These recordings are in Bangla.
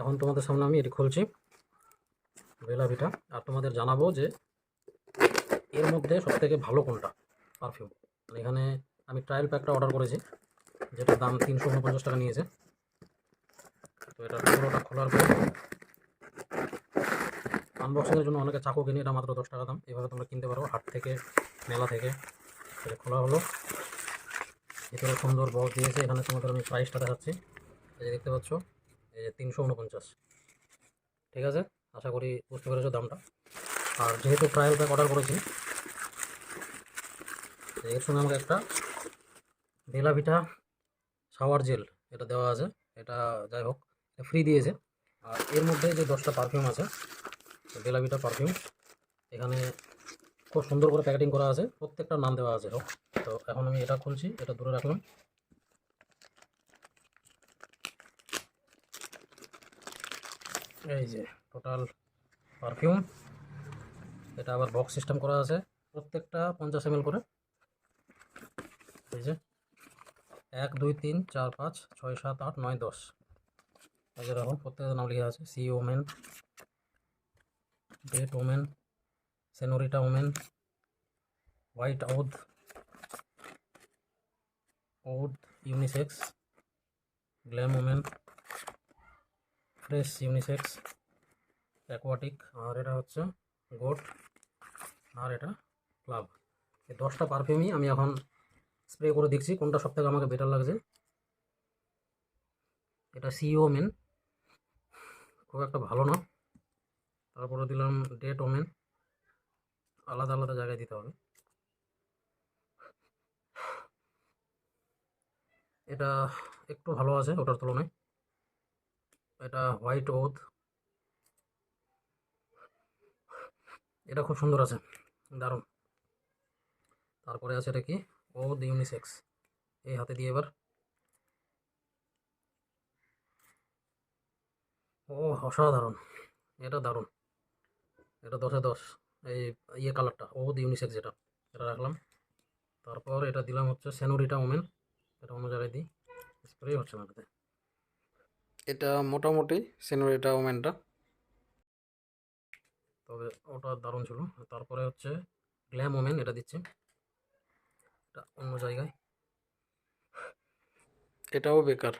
এখন তোমাদের সামনে আমি এটি খুলছি বেলাভিটা আর তোমাদের জানাব যে এর মধ্যে সবথেকে ভালো কোনটা? পারফিউম মানে এখানে আমি ট্রায়াল প্যাকটা অর্ডার করেছি, যেটার দাম তিনশো উনপঞ্চাশ টাকা নিয়েছে। তো এটা পুরোটা খোলার পর আনবক্সিংয়ের জন্য অনেকে চাকু কিনে, এটা মাত্র দশ টাকা দাম। এভাবে তোমরা কিনতে পারো, হাট থেকে, মেলা থেকে। এটা খোলা হলো। ভিতরে সুন্দর বক্স দিয়েছে। এখানে তোমাদের আমি প্রাইসটা দেখাচ্ছি। দেখতে পাচ্ছ এই যে তিনশো উনপঞ্চাশ ঠিক আছে? আশা করি বুঝতে পেরেছ দামটা। আর যেহেতু ট্রায়াল প্যাক অর্ডার করেছি এর সঙ্গে আমাকে একটা বেলাভিটা শাওয়ার জেল এটা দেওয়া আছে। এটা যাই হোক ফ্রি দিয়েছে। আর এর মধ্যে যে দশটা পারফিউম আছে বেলাভিটা পারফিউম এখানে খুব সুন্দর করে প্যাকেটিং করা আছে। প্রত্যেকটা নাম দেওয়া আছে, হোক। তো এখন আমি এটা খুলছি, এটা দূরে রাখলাম। এই যে টোটাল পারফিউম এটা আবার বক্স সিস্টেম করা আছে, প্রত্যেকটা পঞ্চাশ এম করে। এই যে, এক, দুই, তিন, চার, পাঁচ, ছয়, সাত, আট, নয়, দশ। এই যে দেখো, প্রত্যেকটা নাম লিখে আছে sea women date women senorita women white oud oud unisex glam women fresh unisex aquatic আর এটা হচ্ছে গোট আর এটা ক্লাব এই দশটা পারফিউমই আমি এখন স্প্রে করে দেখছি, কোনটা সব থেকে আমাকে বেটার লাগছে। এটা সিও মেন খুব একটা ভালো না। তারপরে দিলাম ডেট ওমেন আলাদা আলাদা জায়গায় দিতে হবে। এটা একটু ভালো আছে ওটার তুলনায়। এটা হোয়াইট ওথ। এটা খুব সুন্দর আছে, দারুণ। তারপরে আছে এটা কি? ওদ ইউনিসেক্স। এই হাতে দিয়ে এবার। ও, অসাধারণ। এটা দারুণ। এটা দশে দশ। এই ইয়ে কালারটা ওদ ইউনিসেক্স যেটা, এটা রাখলাম। তারপর এটা দিলাম হচ্ছে সেনোরিটা ওমেন। এটা অন্য জায়গায় দিই। স্প্রে হচ্ছে না এটাতে এটা মোটামুটি সেনোরিটা ওমেনটা তবে ওটা দারুণ ছিল। তারপরে হচ্ছে গ্ল্যাম ওমেন এটা দিচ্ছে। এটা অন্য জায়গায়। এটাও বেকার।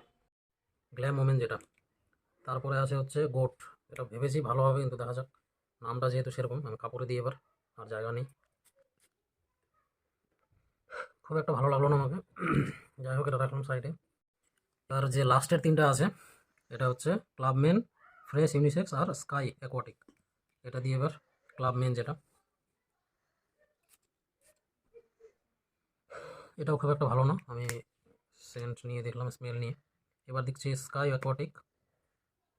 গ্ল্যাম ওমেন যেটা। তারপরে আছে হচ্ছে গোট এটা ভেবেছি ভালো হবে কিন্তু দেখা যাক। নামটা যেহেতু সেরকম আমি কাপড়ে দিয়ে এবার আর জায়গা নেই। খুব একটা ভালো লাগল না আমাকে। যাই হোক এটা রাখলাম সাইডে তার যে লাস্টের তিনটা আছে এটা হচ্ছে ক্লাব মেন, ফ্রেশ, ইউনিসেক্স আর স্কাই অ্যাকোয়াটিক। এটা দিয়ে এবার ক্লাব মেন যেটা। এটাও খুব একটা ভালো না, আমি সেন্ট নিয়ে দেখলাম স্মেল নিয়ে। এবার দেখছি স্কাই অ্যাকোয়াটিক,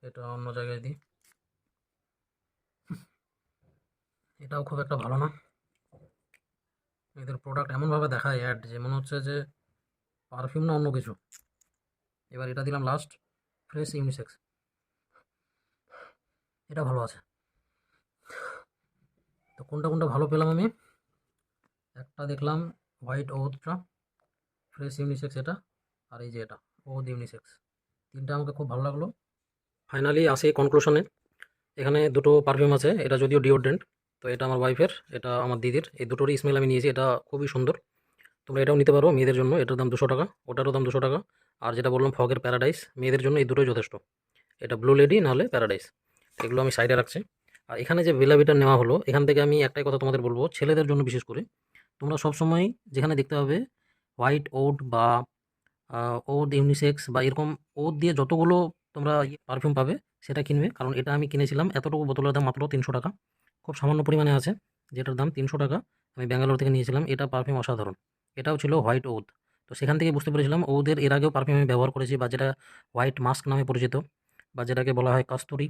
এটা অন্য জায়গায় দিই। এটাও খুব একটা ভালো না। এদের প্রোডাক্ট এমনভাবে দেখায় অ্যাড যে মনে হচ্ছে যে পারফিউম না অন্য কিছু। এবার এটা দিলাম লাস্ট ফ্রেশ ইউনিসেক্স এটা ভালো আছে। তো কোনটা কোনটা ভালো পেলাম আমি? একটা দেখলাম হোয়াইট ওথটা ফ্রেশ ইউনিসেক্স এটা, আর এই যে এটা ওদ ইউনিসেক্স তিনটা আমাকে খুব ভালো লাগল। ফাইনালি আসি কনক্লুশনে এখানে দুটো পারফিউম আছে, এটা যদিও ডিওড্রেন্ট তো এটা আমার ওয়াইফের এটা আমার দিদির। এই দুটোরই স্মেল আমি নিয়েছি, এটা খুবই সুন্দর। তোমরা এটাও নিতে পারো, মেয়েদের জন্য, এটার দাম দুশো টাকা, ওটারও দাম দুশো টাকা। আর যেটা বললাম, ফগের প্যারাডাইস, মেয়েদের জন্য এই দুটোই যথেষ্ট। এটা ব্লু লেডি, নাহলে প্যারাডাইস। এগুলো আমি সাইডে রাখছি। আর এখানে যে বেলাবিটার নেওয়া হলো, এখান থেকে আমি একটাই কথা তোমাদের বলব, ছেলেদের জন্য বিশেষ করে। তোমরা সবসময় যেখানে দেখতে পাবে, হোয়াইট ওড বা ওড ইউনিসেক্স বা এরকম ওড দিয়ে যতগুলো তোমরা পারফিউম পাবে, সেটা কিনবে। কারণ এটা আমি কিনেছিলাম, এতটুকু বোতলের দাম মাত্র তিনশো টাকা। খুব সামান্য পরিমাণে আছে, যেটার দাম তিনশো টাকা। আমি ব্যাঙ্গালোর থেকে নিয়েছিলাম। এটা পারফিউম অসাধারণ। এটাও ছিল হোয়াইট ওদ তো সেখান থেকে বুঝতে পেরেছিলাম, ওদের এর আগেও পারফিউম আমি ব্যবহার করেছি বা যেটা হোয়াইট মাস্ক নামে পরিচিত বা যেটাকে বলা হয় কাস্তুরি।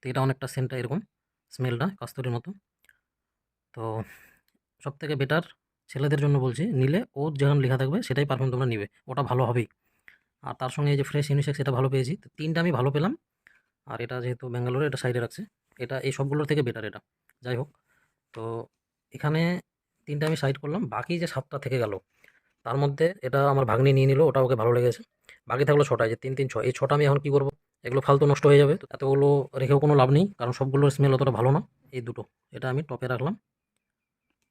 তো এটা অনেকটা সেন্টটা এরকম স্মেলটা কাস্তুরির মতো। তো সব থেকে বেটার ছেলেদের জন্য বলছি, নিলে ও যেখানে লেখা থাকবে সেটাই পারফিউম তোমরা নিবে, ওটা ভালো হবেই। আর তার সঙ্গে যে ফ্রেশ ইউনিসেক্স এটা ভালো পেয়েছি, তো তিনটা আমি ভালো পেলাম। আর এটা যেহেতু ব্যাঙ্গালোরে, এটা সাইডে রাখছে, এটা এই সবগুলোর থেকে বেটার এটা। যাই হোক, তো এখানে তিনটা আমি সাইড করলাম, বাকি যে সাতটা থেকে গেল তার মধ্যে এটা আমার ভাগ্নি নিয়ে নিল, ওটা ওকে ভালো লেগেছে। বাকি থাকল ছটা যে তিন তিন, ছয়, এই ছটা আমি এখন কী করব? এগুলো ফালতু নষ্ট হয়ে যাবে, তো এতগুলো রেখেও কোনো লাভ নেই, কারণ সবগুলোর স্মেল অতটা ভালো না, এই দুটো, এটা আমি টপে রাখলাম।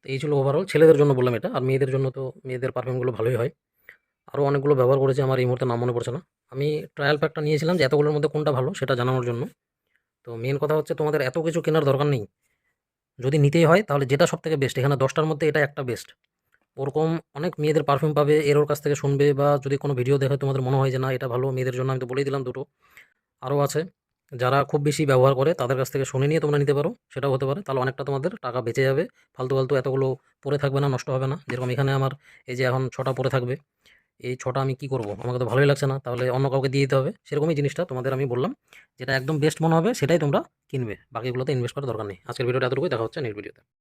তো এই ছিল ওভারঅল ছেলেদের জন্য বললাম এটা, আর মেয়েদের জন্য তো মেয়েদের পারফিউমগুলো ভালোই হয়। আরও অনেকগুলো ব্যবহার করেছি আমার, এই মুহূর্তে নাম মনে পড়ছে না। আমি ট্রায়াল প্যাকটা নিয়েছিলাম যে এতগুলোর মধ্যে কোনটা ভালো, সেটা জানানোর জন্য। তো মেন কথা হচ্ছে তোমাদের এত কিছু কেনার দরকার নেই। যদি নিতেই হয়, তাহলে যেটা সব থেকে বেস্ট এখানে দশটার মধ্যে এটা একটা বেস্ট ওরকম অনেক মেয়েদের পারফিউম পাবে, এর ওর কাছ থেকে শুনবে বা যদি কোনো ভিডিও দেখে তোমাদের মনে হয় যে না, এটা ভালো, মেয়েদের জন্য আমি তো বলেই দিলাম দুটো। আরও আছে, যারা খুব বেশি ব্যবহার করে তাদের কাছ থেকে শুনে নিয়ে তোমরা নিতে পারো, সেটাও হতে পারে। তাহলে অনেকটা তোমাদের টাকা বেঁচে যাবে। ফালতু ফালতু এতগুলো পরে থাকবে না, নষ্ট হবে না। যেরকম এখানে আমার এই যে এখন ছটা পরে থাকবে, এই ছটা আমি কি করব? আমাকে তো ভালোই লাগছে না। তাহলে অন্য কাউকে দিয়ে দিতে হবে। সেরকমই জিনিসটা তোমাদের আমি বললাম, যেটা একদম বেস্ট মনে হবে সেটাই তোমরা কিনবে। বাকিগুলোতে ইনভেস্ট করার দরকার নেই। আজকের ভিডিওটা এতটুকুই। দেখা হচ্ছে নেক্সট ভিডিওতে